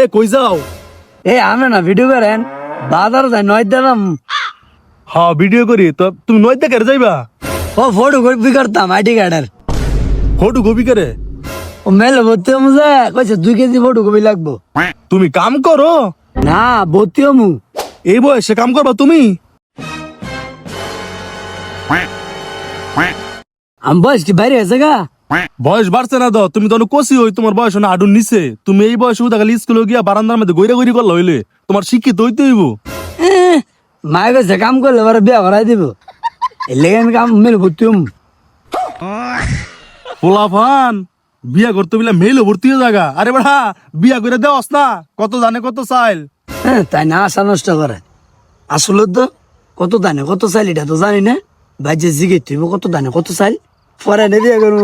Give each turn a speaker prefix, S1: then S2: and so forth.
S1: এ কই যাও?
S2: এ আমি না ভিডিও করেন। বাজার যাই নয় দিলাম
S1: হ্যাঁ ভিডিও করি। তো তুমি নয় দেখে যাইবা?
S2: ও ফটো কপি করতাম আইডি কার্ডের।
S1: ফটো কপি করে?
S2: ও মেলে ভর্তি হমু যে কইছে দুই কেজি ফটো কপি লাগবো।
S1: তুমি কাম করো?
S2: না ভর্তি হমু।
S1: এই বয়সে কাম করবা তুমি?
S2: আমি বয়স কি বাইরে আছে গা?
S1: বয়স বাড়ছে না তো তুমি তো কষি হই তোমার বয়স না আডুন নিছে তুমি এই বয়সে উদা খালি স্কুলে গিয়া বারান্দার মধ্যে গইরা গইরি করলা হইলে তোমার শিক্ষিত হইতে হইব।
S2: মায়ে কইছে কাম করলে এবার বিয়া করাই দিব। লেগে আমি কাম মেলে ভর্তি হমু।
S1: পোলাফান বিয়া করতে বলে মেইলে ভর্তি হয়ে জায়গা আরে বেড়া বিয়া করে দেওয়াস না কত জানে কত চাইল।
S2: হ্যাঁ তাই না আশা নষ্ট করে। আসলে তো কত দানে কত চাইল এটা তো জানি না। ভাই যে জিগে তুই কত দানে কত চাইল? পরে নিয়ে দিয়ে করব